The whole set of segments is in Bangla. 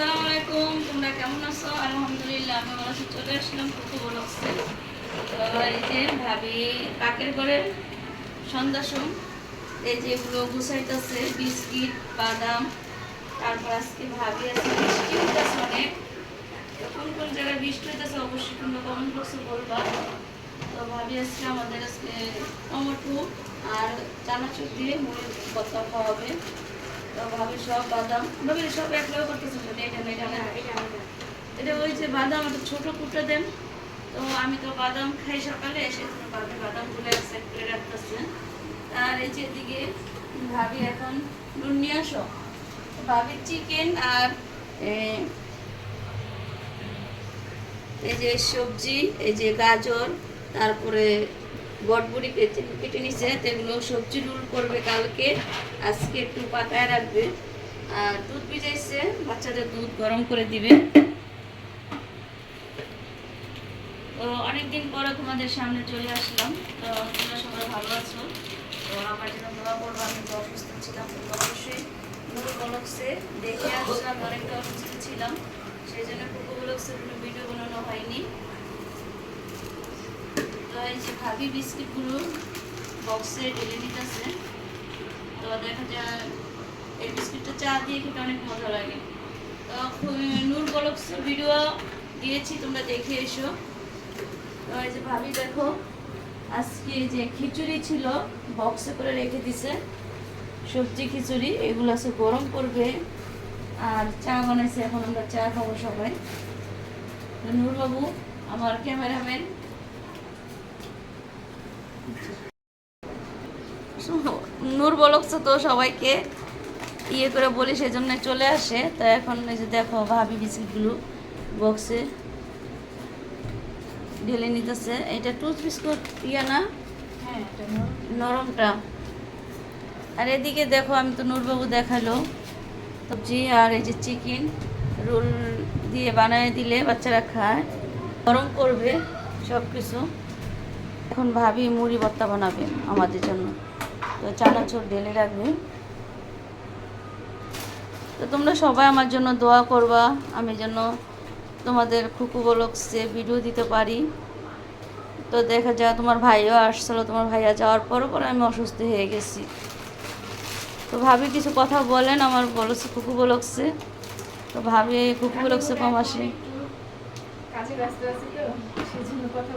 আসসালামু তোমরা কেমন আছো? আলহামদুলিল্লাহ, আমি ভালো আছি, চলে আসলাম কুকু বলছে তো এই যে ভাবি কাকের ঘরে সন্ধ্যাসম এই যে এগুলো গুছাইতেছে, বিস্কিট, বাদাম, তারপর আজকে ভাবি আছে, বৃষ্টি হইতেছে অনেক। কোন কোন জায়গায় বৃষ্টি হইতেছে অবশ্যই তোমরা কমেন্ট বক্সে বলবা। তো ভাবি আজকে আমাদের আজকে টমেটো আর চানাচুর দিয়ে মুড়ি ভর্তা খাওয়াবে তো ভাবি সব বাদাম। ভাবি সব এক লগে করতেছে এটা না, এটা না, এটা ওই যে বাদাম একটা ছোট কুটো দেন। তো আমি তো বাদাম খাই সকালে এসে বাদামগুলো এক সাইড করে রাখতেছে। আর এই যে এদিকে ভাবি এখন নুন নিয়ে আসো। ভাবি চিকেন আর এই যে সবজি এই যে গাজর তারপরে বটবুড়ি কেটে কেটে তো এগুলো সবজি রুল করবে কালকে। আজকে একটু পাকায় রাখবে। আর দুধ ভিজাইছে, বাচ্চাদের দুধ গরম করে দিবে। তো অনেকদিন পরে তোমাদের সামনে চলে আসলাম। তো তোমরা সবাই ভালো আছো? তো আমার জন্য দোয়া করব, আমি তো অসুস্থ ছিলাম, তো অবশ্যই নুরু বলকসে দেখে আসলাম, অনেকটা অসুস্থ ছিলাম। সেই জন্য কুকু বলকসে কোনো ভিডিও বানানো হয়নি। তো যে ভাবি বিস্কিটগুলো বক্সে ঢেলে দিতেছে। তো দেখা যায়, এই বিস্কিটটা চা দিয়ে খেতে অনেক মজা লাগে। তো নূর বলক্স ভিডিও দিয়েছি, তোমরা দেখে এসো। তো এই যে ভাবি, দেখো, আজকে যে খিচুড়ি ছিল বক্সে করে রেখে দিছে। সবজি খিচুড়ি, এগুলো আছে গরম করবে। আর চা বানাইছে, এখন আমরা চা খাব সবাই। নূরবাবু, আমার ক্যামেরাম্যান নূর তো সবাইকে ইয়ে করে বলি সেজন্য চলে আসে। তো এখন এই যে দেখো ভাবি বিস্কিটগুলো বক্সে ঢেলে নিতেছে। এটা টুথ বিস্কুট ইয়ে না? হ্যাঁ। নরমটা। আর এদিকে দেখো আমি তো নূরবাবু দেখাল সবজি আর এই যে চিকেন রোল দিয়ে বানিয়ে দিলে বাচ্চারা খায়। গরম করবে সব কিছু এখন ভাবি মুড়ি ভর্তা বানাবে আমাদের জন্য। তো চানাচুর ঢেলে রাখবে। তো তোমরা সবাই আমার জন্য দোয়া করবা, আমি যেন তোমাদের খুকু বলকসে ভিডিও দিতে পারি। তো দেখা যায় তোমার ভাইও আসছিল, তোমার ভাইয়া যাওয়ার পরও পরে আমি অসুস্থ হয়ে গেছি। তো ভাবি কিছু কথা বলেন আমার বলছে খুকু বলকসে তো ভাবি খুকু বলকসে কম আসে। ব্যস্ত আছি তো, সেজন্য কথা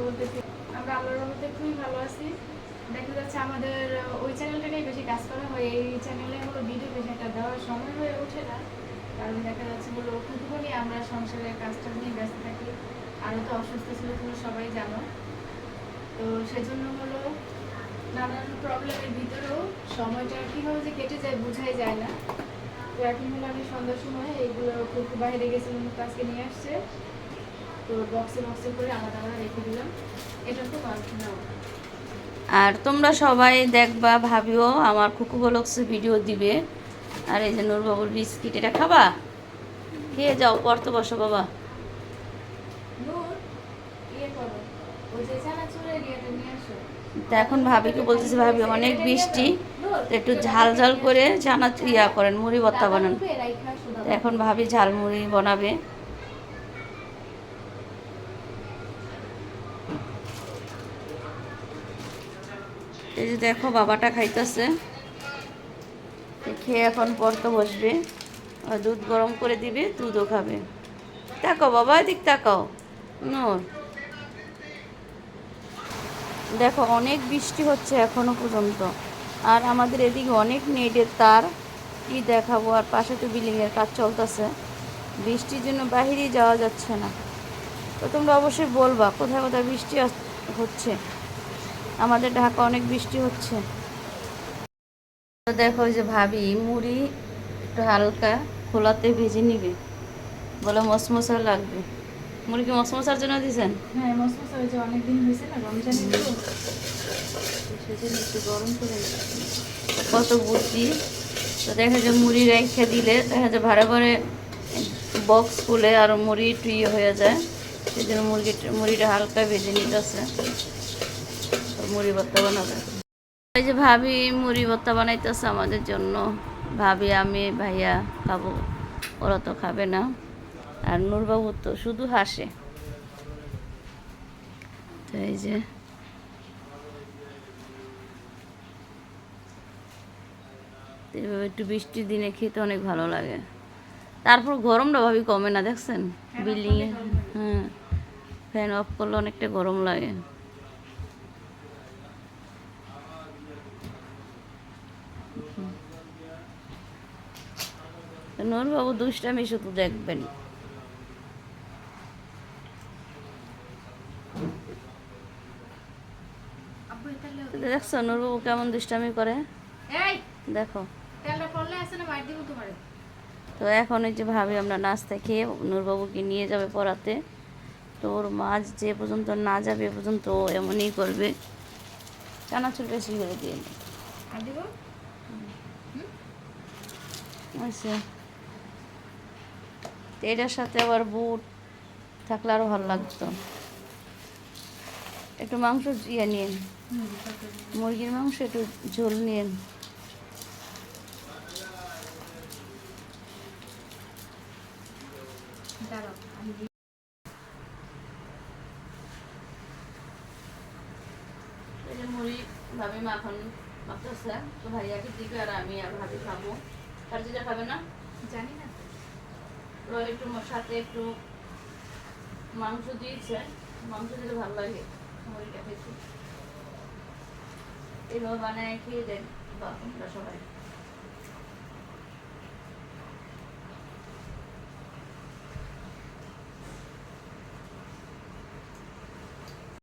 আমরা আল্লাহর রহমতে খুবই ভালো আছি। দেখা যাচ্ছে আমাদের ওই চ্যানেলটা নিয়ে বেশি কাজ করা হয়। এই চ্যানেলে হলো ভিডিও বেশি একটা দেওয়ার সময় হয়ে ওঠে না। কারণ দেখা যাচ্ছে হলো খুব নিয়ে আমরা সংসারের কাজটা নিয়ে ব্যস্ত থাকি। আরও তো অসুস্থ ছিল তুমি সবাই জানো। তো সেজন্য হলো নানান প্রবলেমের ভিতরেও সময়টা কীভাবে যে কেটে যায় বোঝাই যায় না। তো এখন হলো আমি সন্ধ্যার সময় এইগুলো খুব বাইরে গেছিলাম, তো আজকে নিয়ে আসছে। তো বক্সে বক্সে করে আলাদা আলাদা রেখে দিলাম। এটা তো আর নাও আর তোমরা সবাই দেখবা ভাবিও আমার খুকু বলকসে ভিডিও দিবে। আর এই যে নূরবাবুর বিস্কিট এটা খাবা? খেয়ে যাও পড়তে বসো বাবা। ইয়ে তো এখন ভাবিকে বলতেছে ভাবি অনেক বৃষ্টি। একটু ঝাল ঝাল করে চানা ইয়া করেন মুড়ি ভর্তা দাবা বানান। এখন ভাবি ঝালমুড়ি বানাবে। এই যে দেখো বাবাটা খাইতেছে। খেয়ে এখন পড়তে বসবে। আর দুধ গরম করে দিবে, দুধও খাবে। তাকাও বাবা, এদিক তাকাও। নূর। দেখো, অনেক বৃষ্টি হচ্ছে এখনও পর্যন্ত। আর আমাদের এদিকে অনেক নেটের তার। কি দেখাবো, আর পাশে তো বিল্ডিংয়ের কাজ চলতেছে। বৃষ্টির জন্য বাহিরেই যাওয়া যাচ্ছে না। তো তোমরা অবশ্যই বলবা, কোথায় কোথায় বৃষ্টি হচ্ছে। আমাদের ঢাকা অনেক বৃষ্টি হচ্ছে। তো দেখো যে ভাবি মুড়ি একটু হালকা খোলাতে ভেজে নিবে। বলে মশমশা লাগবে। মুড়ি কি মশমশার জন্য দিয়েছেন? হ্যাঁ মসমসা হয়েছে অনেকদিন হয়েছে না সেজন্য একটু গরম করে কত বুদ্ধি। তো দেখা যায় মুড়ি রেখে দিলে দেখা যায় ভাড়া ভাড়ে বক্স খুলে আর মুড়ি একটু ইয়ে হয়ে যায়। সেই জন্য মুরগিটা মুড়িটা হালকা ভেজে নিতেছে মুড়ি ভর্তা বানাবে? এই যে ভাবি মুড়ি ভর্তা বানাইতেছে আমাদের জন্য। ভাবি আমি ভাইয়া খাব। ওরা তো খাবে না। আর নূরবাবু তো শুধু হাসে। তো এই যে। এভাবে একটু বৃষ্টির দিনে খেতে অনেক ভালো লাগে। তারপর গরমটা ভাবি কমে না দেখছেন? off বিল্ডিং এ। করলে কমে না। হ্যাঁ। ফ্যান অফ করলে অনেকটা গরম লাগে। নূরবাবু দুষ্টামি শুধু দেখবেন। তো দেখছ নূরবাবু কেমন দুষ্টামি করে? দেখো। তো এখন এই যে ভাবি আমরা নাস্তা খেয়ে নূরবাবুকে নিয়ে যাবে পড়াতে। তো ওর মাছ যে পর্যন্ত না যাবে এ পর্যন্ত ও এমনই করবে। চানাচুর বেশি করে দিয়ে। আচ্ছা। তো এটার সাথে আবার বুট থাকলে আরও ভালো লাগতো। একটু মাংস ইয়ে নিন মুরগির মাংস একটু ঝোল নিন মুড়ি ভাবি মাখন তো ভাইয়াকে দিবে আর আমি আর ভাবি খাব? আর যেটা খাবে না? জানি না। একটু সাথে একটু মাংস দিয়েছে। মাংস দিলে ভালো লাগে। মুড়িটা খেতে এভাবে বানায় খেয়ে দেন বা সবাই।